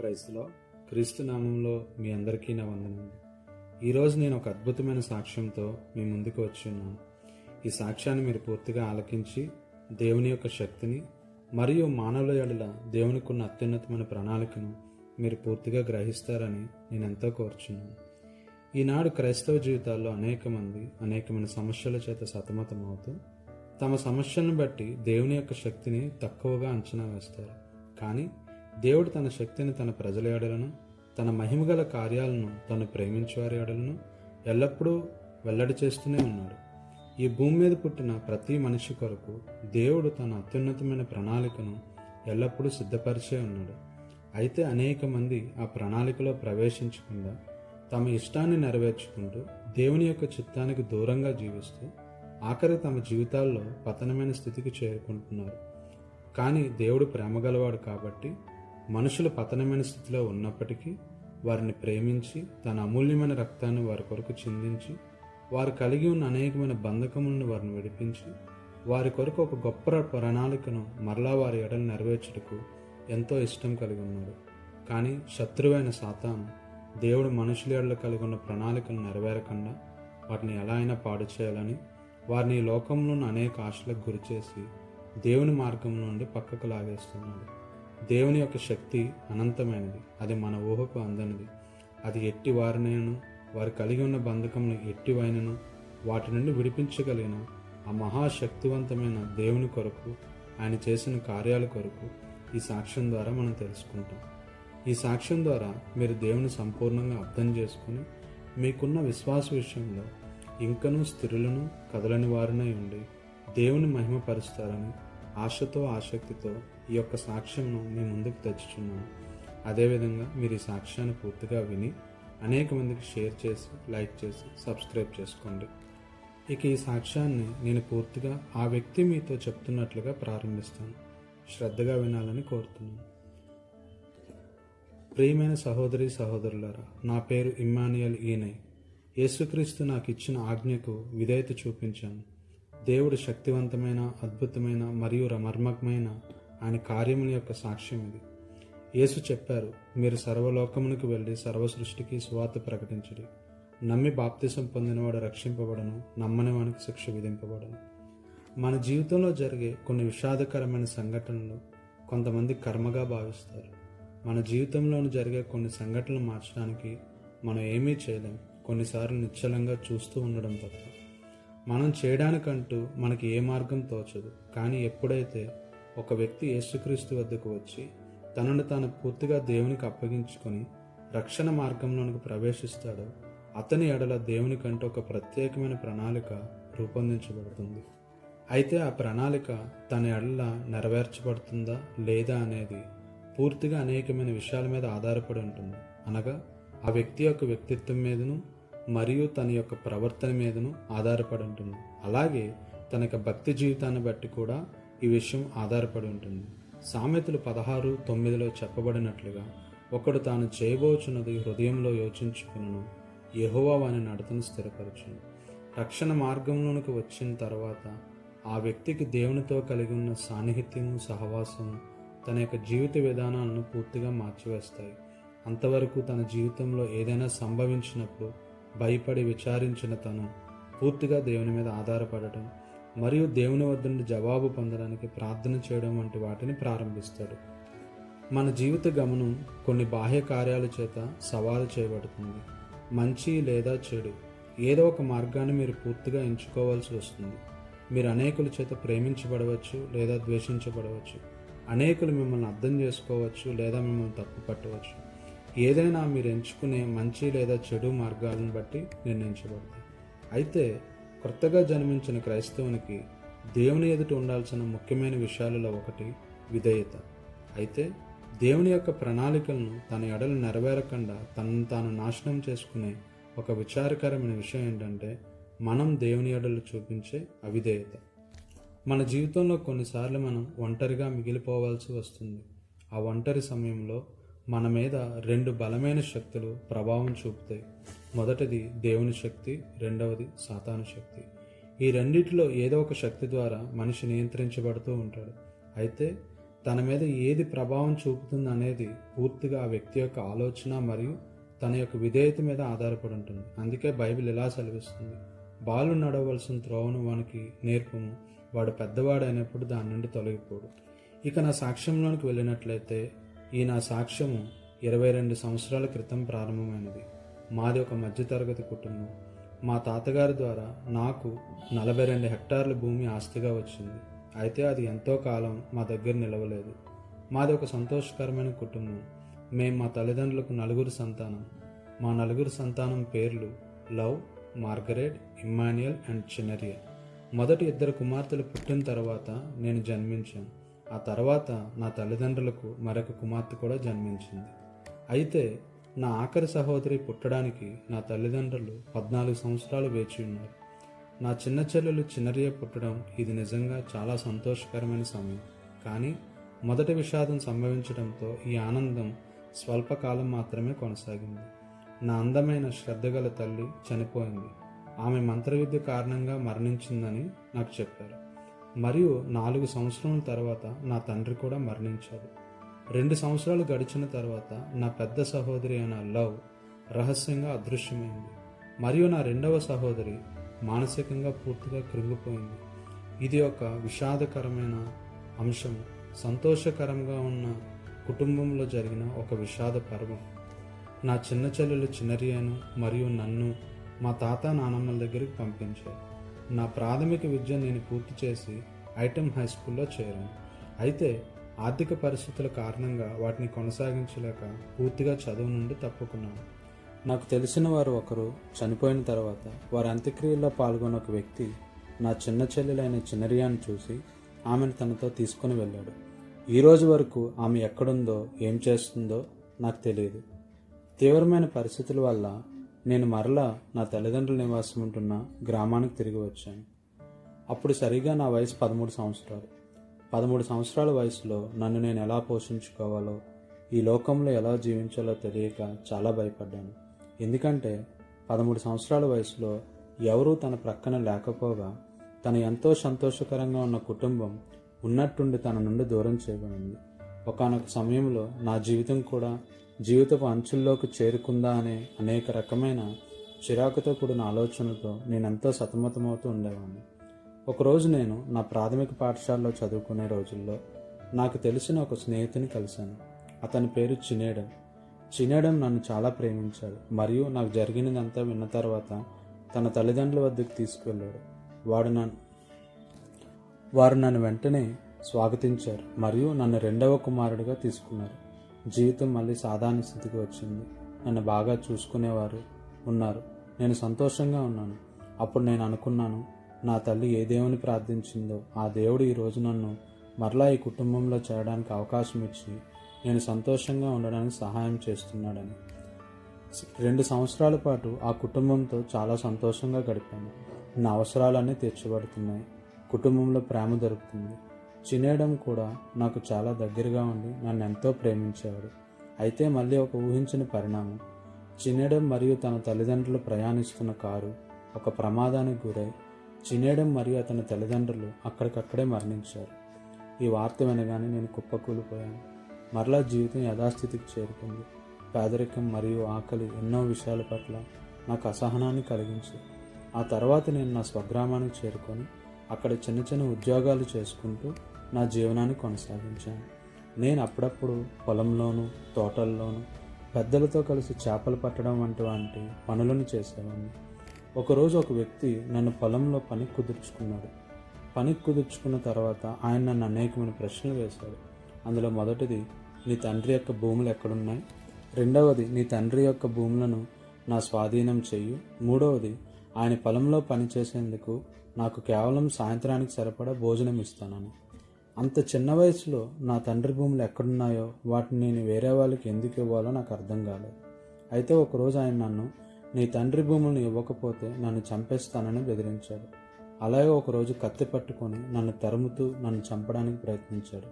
క్రైస్తులో క్రీస్తు నామంలో మీ అందరికీ నా వందనండి ఈరోజు నేను ఒక అద్భుతమైన సాక్ష్యంతో మీ ముందుకు వచ్చి ఉన్నాను. ఈ సాక్ష్యాన్ని మీరు పూర్తిగా ఆలకించి దేవుని యొక్క శక్తిని మరియు మానవుల ఎడల దేవునికి ఉన్న అత్యున్నతమైన ప్రణాళికను మీరు పూర్తిగా గ్రహిస్తారని నేను ఎంతో కోరుచున్నాను. ఈనాడు క్రైస్తవ జీవితాల్లో అనేక మంది అనేకమైన సమస్యల చేత సతమతమవుతూ తమ సమస్యలను బట్టి దేవుని యొక్క శక్తిని తక్కువగా అంచనా వేస్తారు. కానీ దేవుడు తన శక్తిని తన ప్రజల ఏడలను తన మహిమగల కార్యాలను తను ప్రేమించేవారి ఏడలను ఎల్లప్పుడూ వెల్లడి చేస్తూనే ఉన్నాడు. ఈ భూమి మీద పుట్టిన ప్రతి మనిషి కొరకు దేవుడు తన అత్యున్నతమైన ప్రణాళికను ఎల్లప్పుడూ సిద్ధపరిచే ఉన్నాడు. అయితే అనేక మంది ఆ ప్రణాళికలో ప్రవేశించకుండా తమ ఇష్టాన్ని నెరవేర్చుకుంటూ దేవుని యొక్క చిత్తానికి దూరంగా జీవిస్తూ ఆఖరి తమ జీవితాల్లో పతనమైన స్థితికి చేరుకుంటున్నారు. కానీ దేవుడు ప్రేమగలవాడు కాబట్టి మనుషులు పతనమైన స్థితిలో ఉన్నప్పటికీ వారిని ప్రేమించి తన అమూల్యమైన రక్తాన్ని వారి కొరకు చిందించి వారు కలిగి ఉన్న అనేకమైన బంధకములను వారిని విడిపించి వారి కొరకు ఒక గొప్ప ప్రణాళికను మరలా వారి ఎడలు నెరవేర్చుటకు ఎంతో ఇష్టం కలిగి ఉన్నాడు కానీ శత్రువైన సాతాను దేవుడు మనుషుల ఎడలు కలిగి ఉన్న ప్రణాళికను నెరవేరకుండా వాటిని ఎలా అయినా పాడు చేయాలని వారిని లోకంలోని అనేక ఆశలకు గురిచేసి దేవుని మార్గం నుండి పక్కకు లాగేస్తున్నాడు. దేవుని యొక్క శక్తి అనంతమైనది. అది మన ఊహకు అందనిది. అది ఎట్టి వారినైనను వారు కలిగి ఉన్న బంధకమును ఎట్టివైనను వాటి నుండి విడిపించగలిగిన ఆ మహాశక్తివంతమైన దేవుని కొరకు ఆయన చేసిన కార్యాల కొరకు ఈ సాక్ష్యం ద్వారా మనం తెలుసుకుంటాం. ఈ సాక్ష్యం ద్వారా మీరు దేవుని సంపూర్ణంగా అర్థం చేసుకుని మీకున్న విశ్వాస విషయంలో ఇంకనూ స్థిరులను కదలని వారినై ఉండి దేవుని మహిమపరుస్తారని ఆశతో ఆసక్తితో ఈ యొక్క సాక్ష్యంను మీ ముందుకు తెచ్చుచున్నాను. అదేవిధంగా మీరు ఈ సాక్ష్యాన్ని పూర్తిగా విని అనేక మందికి షేర్ చేసి లైక్ చేసి సబ్స్క్రైబ్ చేసుకోండి. ఇక ఈ సాక్ష్యాన్ని నేను పూర్తిగా ఆ వ్యక్తి మీతో చెప్తున్నట్లుగా ప్రారంభిస్తాను. శ్రద్ధగా వినాలని కోరుతున్నాను. ప్రియమైన సహోదరి సహోదరులారా నా పేరు ఇమ్మానియల్ ఈనై. యేసుక్రీస్తు నాకు ఇచ్చిన ఆజ్ఞకు విధేయత చూపించాను. దేవుడు శక్తివంతమైన అద్భుతమైన మరియు మర్మకమైన ఆయన కార్యముల యొక్క సాక్ష్యం ఇది. యేసు చెప్పారు మీరు సర్వలోకమునికి వెళ్ళి సర్వ సృష్టికి సువార్త ప్రకటించడి. నమ్మి బాప్తిసం పొందినవాడు రక్షింపబడను నమ్మని వానికి శిక్ష విధింపబడను. మన జీవితంలో జరిగే కొన్ని విషాదకరమైన సంఘటనలు కొంతమంది కర్మగా భావిస్తారు. మన జీవితంలోని జరిగే కొన్ని సంఘటనలు మార్చడానికి మనం ఏమీ చేయలేం. కొన్నిసార్లు నిశ్చలంగా చూస్తూ ఉండడం తప్ప. మనం చేయడానికంటూ మనకి ఏ మార్గం తోచదు. కానీ ఎప్పుడైతే ఒక వ్యక్తి యేసుక్రీస్తు వద్దకు వచ్చి తనను తాను పూర్తిగా దేవునికి అప్పగించుకొని రక్షణ మార్గంలోనికి ప్రవేశిస్తాడో అతని ఎడల దేవునికంటే ఒక ప్రత్యేకమైన ప్రణాళిక రూపొందించబడుతుంది. అయితే ఆ ప్రణాళిక తన ఎడల నెరవేర్చబడుతుందా లేదా అనేది పూర్తిగా అనేకమైన విషయాల మీద ఆధారపడి ఉంటుంది. అనగా ఆ వ్యక్తి యొక్క వ్యక్తిత్వం మీదను మరియు తన యొక్క ప్రవర్తన మీదను ఆధారపడి ఉంటుంది. అలాగే తన యొక్క భక్తి జీవితాన్ని బట్టి కూడా ఈ విషయం ఆధారపడి ఉంటుంది. సామెతలు పదహారు తొమ్మిదిలో చెప్పబడినట్లుగా ఒకడు తాను చేయబోచున్నది హృదయంలో యోచించుకును యహోవా వాని నడతను స్థిరపరచును. రక్షణ మార్గంలోనికి వచ్చిన తర్వాత ఆ వ్యక్తికి దేవునితో కలిగి ఉన్న సాన్నిహిత్యము సహవాసము తన యొక్క జీవిత విధానాలను పూర్తిగా మార్చివేస్తాయి. అంతవరకు తన జీవితంలో ఏదైనా సంభవించినప్పుడు భయపడి విచారించిన తను పూర్తిగా దేవుని మీద ఆధారపడటం మరియు దేవుని వద్ద నుండి జవాబు పొందడానికి ప్రార్థన చేయడం వంటి వాటిని ప్రారంభిస్తాడు. మన జీవిత గమనం కొన్ని బాహ్య కార్యాల చేత సవాలు చేయబడుతుంది. మంచి లేదా చెడు ఏదో ఒక మార్గాన్ని మీరు పూర్తిగా ఎంచుకోవాల్సి వస్తుంది. మీరు అనేకుల చేత ప్రేమించబడవచ్చు లేదా ద్వేషించబడవచ్చు. అనేకులు మిమ్మల్ని అర్థం చేసుకోవచ్చు లేదా మిమ్మల్ని తప్పు పట్టవచ్చు. ఏదైనా మీరు ఎంచుకునే మంచి లేదా చెడు మార్గాలను బట్టి నిర్ణయించబడుతుంది అయితే కొత్తగా జన్మించిన క్రైస్తవునికి దేవుని ఎదుట ఉండాల్సిన ముఖ్యమైన విషయాలలో ఒకటి విధేయత. అయితే దేవుని యొక్క ప్రణాళికలను తన ఎడలు నెరవేరకుండా తనను తాను నాశనం చేసుకునే ఒక విచారకరమైన విషయం ఏంటంటే మనం దేవుని ఎడలు చూపించే అవిధేయత. మన జీవితంలో కొన్నిసార్లు మనం ఒంటరిగా మిగిలిపోవాల్సి వస్తుంది. ఆ ఒంటరి సమయంలో మన మీద రెండు బలమైన శక్తులు ప్రభావం చూపుతాయి మొదటిది దేవుని శక్తి రెండవది సాతాను శక్తి. ఈ రెండిటిలో ఏదో ఒక శక్తి ద్వారా మనిషి నియంత్రించబడుతూ ఉంటాడు. అయితే తన మీద ఏది ప్రభావం చూపుతుంది అనేది పూర్తిగా ఆ వ్యక్తి యొక్క ఆలోచన మరియు తన యొక్క విధేయత మీద ఆధారపడి ఉంటుంది. అందుకే బైబిల్ ఇలా సెలవిస్తుంది. బాలు నడవలసిన త్రోవను వానికి నేర్పము. వాడు పెద్దవాడైనప్పుడు దాని నుండి తొలగిపోడు. ఇక నా సాక్ష్యంలోనికి వెళ్ళినట్లయితే ఈ నా సాక్ష్యము ఇరవై రెండు సంవత్సరాల క్రితం ప్రారంభమైనది. మాది ఒక మధ్యతరగతి కుటుంబం. మా తాతగారి ద్వారా నాకు నలభై రెండు హెక్టార్ల భూమి ఆస్తిగా వచ్చింది. అయితే అది ఎంతో కాలం మా దగ్గర నిలవలేదు. మాది ఒక సంతోషకరమైన కుటుంబం. మేము మా తల్లిదండ్రులకు నలుగురు సంతానం. మా నలుగురు సంతానం పేర్లు లవ్ మార్గరెట్ ఇమ్మాన్యుయల్ అండ్ చినరియల్ మొదటి ఇద్దరు కుమార్తెలు పుట్టిన తర్వాత నేను జన్మించాను. ఆ తర్వాత నా తల్లిదండ్రులకు మరొక కుమార్తె కూడా జన్మించింది. అయితే నా ఆఖరి సహోదరి పుట్టడానికి నా తల్లిదండ్రులు పద్నాలుగు సంవత్సరాలు వేచి ఉన్నారు. నా చిన్న చెల్లెలు చిన్నరియ పుట్టడం ఇది నిజంగా చాలా సంతోషకరమైన సమయం. కానీ మొదటి విషాదం సంభవించడంతో ఈ ఆనందం స్వల్పకాలం మాత్రమే కొనసాగింది. నా అందమైన శ్రద్ధగల తల్లి చనిపోయింది. ఆమె మంత్రవిద్య కారణంగా మరణించిందని నాకు చెప్పారు. మరియు నాలుగు సంవత్సరాల తర్వాత నా తండ్రి కూడా మరణించాడు. రెండు సంవత్సరాలు గడిచిన తర్వాత నా పెద్ద సహోదరి అయిన లవ్ రహస్యంగా అదృశ్యమైంది. మరియు నా రెండవ సహోదరి మానసికంగా పూర్తిగా కృంగిపోయింది. ఇది ఒక విషాదకరమైన అంశం. సంతోషకరంగా ఉన్న కుటుంబంలో జరిగిన ఒక విషాద పర్వం. నా చిన్న చెల్లెలు చిన్నరియను మరియు నన్ను మా తాత నానమ్మల దగ్గరికి పంపించారు. నా ప్రాథమిక విద్య నేను పూర్తి చేసి ఐటమ్ హై స్కూల్లో చేరాను. అయితే ఆర్థిక పరిస్థితుల కారణంగా వాటిని కొనసాగించలేక పూర్తిగా చదువు నుండి తప్పుకున్నాను. నాకు తెలిసిన వారు ఒకరు చనిపోయిన తర్వాత వారి అంత్యక్రియల్లో పాల్గొన్న ఒక వ్యక్తి నా చిన్న చెల్లెలైన చిన్నరియాను చూసి ఆమెను తనతో తీసుకుని వెళ్ళాడు. ఈ రోజు వరకు ఆమె ఎక్కడుందో ఏం చేస్తుందో నాకు తెలియదు. తీవ్రమైన పరిస్థితుల వల్ల నేను మరలా నా తల్లిదండ్రుల నివాసం ఉంటున్న గ్రామానికి తిరిగి వచ్చాను. అప్పుడు సరిగా నా వయసు పదమూడు సంవత్సరాలు. పదమూడు సంవత్సరాల వయసులో నన్ను నేను ఎలా పోషించుకోవాలో ఈ లోకంలో ఎలా జీవించాలో తెలియక చాలా భయపడ్డాను. ఎందుకంటే పదమూడు సంవత్సరాల వయసులో ఎవరూ తన ప్రక్కన లేకపోగా తన ఎంతో సంతోషకరంగా ఉన్న కుటుంబం ఉన్నట్టుండి తన నుండి దూరం చేయబడింది. ఒకనొక సమయంలో నా జీవితం కూడా జీవితపు అంచుల్లోకి చేరుకుందా అనే అనేక రకమైన చిరాకుతో కూడిన ఆలోచనలతో నేనెంతో సతమతమవుతూ ఉండేవాడిని. ఒకరోజు నేను నా ప్రాథమిక పాఠశాలలో చదువుకునే రోజుల్లో నాకు తెలిసిన ఒక స్నేహితుని కలిశాను. అతని పేరు చినేడం. చినేడం నన్ను చాలా ప్రేమించాడు. మరియు నాకు జరిగినదంతా విన్న తర్వాత తన తల్లిదండ్రుల వద్దకు తీసుకువెళ్ళాడు వాడు నన్ను వారు నన్ను వెంటనే స్వాగతించారు. మరియు నన్ను రెండవ కుమారుడిగా తీసుకున్నారు. జీవితం మళ్ళీ సాధారణ స్థితికి వచ్చింది. నన్ను బాగా చూసుకునేవారు ఉన్నారు. నేను సంతోషంగా ఉన్నాను. అప్పుడు నేను అనుకున్నాను నా తల్లి ఏ దేవుని ప్రార్థించిందో ఆ దేవుడు ఈరోజు నన్ను మరలా ఈ కుటుంబంలో చేరడానికి అవకాశం ఇచ్చి నేను సంతోషంగా ఉండడానికి సహాయం చేస్తున్నాడని. రెండు సంవత్సరాల పాటు ఆ కుటుంబంతో చాలా సంతోషంగా గడిపాను. నా అవసరాలన్నీ తీర్చబడుతున్నాయి. కుటుంబంలో ప్రేమ దొరుకుతుంది. చినేయడం కూడా నాకు చాలా దగ్గరగా ఉండి నన్ను ఎంతో ప్రేమించేవాడు. అయితే మళ్ళీ ఒక ఊహించిన పరిణామం. చినేయడం మరియు తన తల్లిదండ్రులు ప్రయాణిస్తున్న కారు ఒక ప్రమాదానికి గురై చినేయడం మరియు అతని తల్లిదండ్రులు అక్కడికక్కడే మరణించారు. ఈ వార్త వినగానే నేను కుప్పకూలిపోయాను. మరలా జీవితం యథాస్థితికి చేరుకుంది. పేదరికం మరియు ఆకలి ఎన్నో విషయాల పట్ల నాకు అసహనాన్ని కలిగించి ఆ తర్వాత నేను నా స్వగ్రామానికి చేరుకొని అక్కడ చిన్న చిన్న ఉద్యోగాలు చేసుకుంటూ నా జీవనాన్ని కొనసాగించాను. నేను అప్పుడప్పుడు పొలంలోను తోటల్లోనూ పెద్దలతో కలిసి చేపలు పట్టడం వంటి వంటి పనులను చేసేవాడిని. ఒకరోజు ఒక వ్యక్తి నన్ను పొలంలో పని కుదుర్చుకున్నాడు. పని కుదుర్చుకున్న తర్వాత ఆయన నన్ను అనేకమైన ప్రశ్నలు వేశాడు. అందులో మొదటిది నీ తండ్రి యొక్క భూములు ఎక్కడున్నాయి? రెండవది నీ తండ్రి యొక్క భూములను నా స్వాధీనం చెయ్యి. మూడవది ఆయన పొలంలో పనిచేసేందుకు నాకు కేవలం సాయంత్రానికి సరిపడా భోజనం ఇస్తానని. అంత చిన్న వయసులో నా తండ్రి భూములు ఎక్కడున్నాయో వాటిని నేను వేరే వాళ్ళకి ఎందుకు ఇవ్వాలో నాకు అర్థం కాలేదు. అయితే ఒకరోజు ఆయన నన్ను నీ తండ్రి భూములను ఇవ్వకపోతే నన్ను చంపేస్తానని బెదిరించాడు. అలాగే ఒకరోజు కత్తి పట్టుకొని నన్ను తరుముతూ నన్ను చంపడానికి ప్రయత్నించాడు.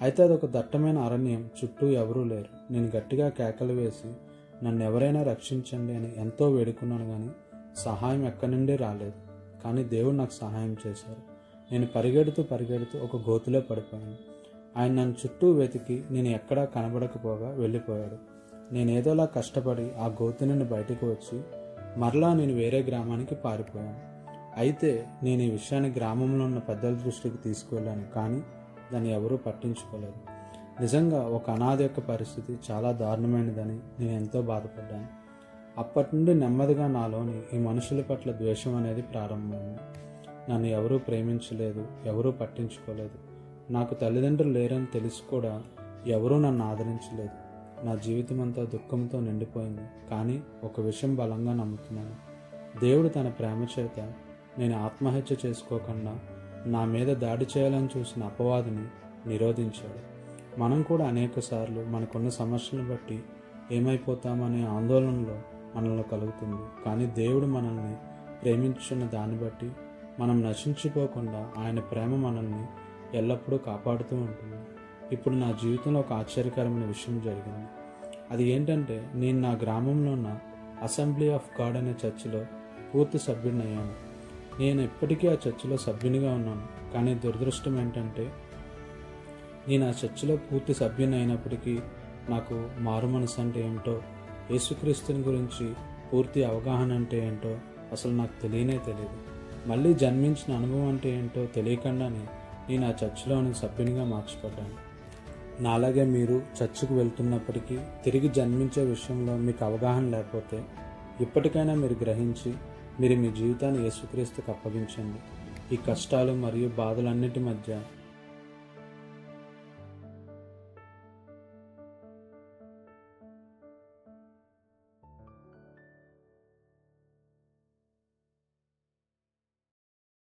అయితే అదొక దట్టమైన అరణ్యం చుట్టూ ఎవరూ లేరు. నేను గట్టిగా కేకలు వేసి నన్ను ఎవరైనా రక్షించండి అని ఎంతో వేడుకున్నాను కానీ సహాయం ఎక్కడి నుండి రాలేదు. కానీ దేవుడు నాకు సహాయం చేశారు. నేను పరిగెడుతూ పరిగెడుతూ ఒక గోతులో పడిపోయాను. ఆయన నన్ను చుట్టూ వెతికి నేను ఎక్కడా కనబడకపోగా వెళ్ళిపోయాడు. నేను ఏదోలా కష్టపడి ఆ గోతు నుండి బయటకు వచ్చి మరలా నేను వేరే గ్రామానికి పారిపోయాను. అయితే నేను ఈ విషయాన్ని గ్రామంలో ఉన్న పెద్దల దృష్టికి తీసుకువెళ్ళాను కానీ దాన్ని ఎవరూ పట్టించుకోలేదు. నిజంగా ఒక అనాథ యొక్క పరిస్థితి చాలా దారుణమైనదని నేను ఎంతో బాధపడ్డాను. అప్పటి నుండి నెమ్మదిగా నాలోని ఈ మనుషుల పట్ల ద్వేషం అనేది ప్రారంభమైంది. నన్ను ఎవరూ ప్రేమించలేదు ఎవరూ పట్టించుకోలేదు. నాకు తల్లిదండ్రులు లేరని తెలిసి కూడా ఎవరూ నన్ను ఆదరించలేదు. నా జీవితం అంతా దుఃఖంతో నిండిపోయింది కానీ ఒక విషయం బలంగా నమ్ముతున్నాను. దేవుడు తన ప్రేమ చేత నేను ఆత్మహత్య చేసుకోకుండా నా మీద దాడి చేయాలని చూసిన అపవాదిని నిరోధించాడు. మనం కూడా అనేకసార్లు మనకున్న సమస్యలను బట్టి ఏమైపోతామనే ఆందోళనలో మనలో కలుగుతుంది. కానీ దేవుడు మనల్ని ప్రేమించున్న దాన్ని బట్టి మనం నశించిపోకుండా ఆయన ప్రేమ మనల్ని ఎల్లప్పుడూ కాపాడుతూ ఉంటుంది. ఇప్పుడు నా జీవితంలో ఒక ఆశ్చర్యకరమైన విషయం జరిగింది. అది ఏంటంటే నేను నా గ్రామంలో ఉన్న అసెంబ్లీ ఆఫ్ గాడ్ అనే చర్చిలో పూర్తి సభ్యుడిని అయ్యాను నేను ఎప్పటికీ ఆ చర్చిలో సభ్యునిగా ఉన్నాను. కానీ దురదృష్టం ఏంటంటే నేను ఆ చర్చిలో పూర్తి సభ్యుని అయినప్పటికీ నాకు మారు మనసు అంటే ఏమిటో యేసుక్రీస్తుని గురించి పూర్తి అవగాహన అంటే ఏంటో అసలు నాకు తెలియనే తెలియదు. మళ్ళీ జన్మించిన అనుభవం అంటే ఏంటో తెలియకుండానే నేను ఆ చర్చిలోని సభ్యునిగా మార్చబడ్డాను నాలాగే మీరు చర్చికి వెళ్తున్నప్పటికీ తిరిగి జన్మించే విషయంలో మీకు అవగాహన లేకపోతే ఇప్పటికైనా మీరు గ్రహించి మీరు మీ జీవితాన్ని యేసుక్రీస్తుకు అప్పగించండి. ఈ కష్టాలు మరియు బాధలన్నిటి మధ్య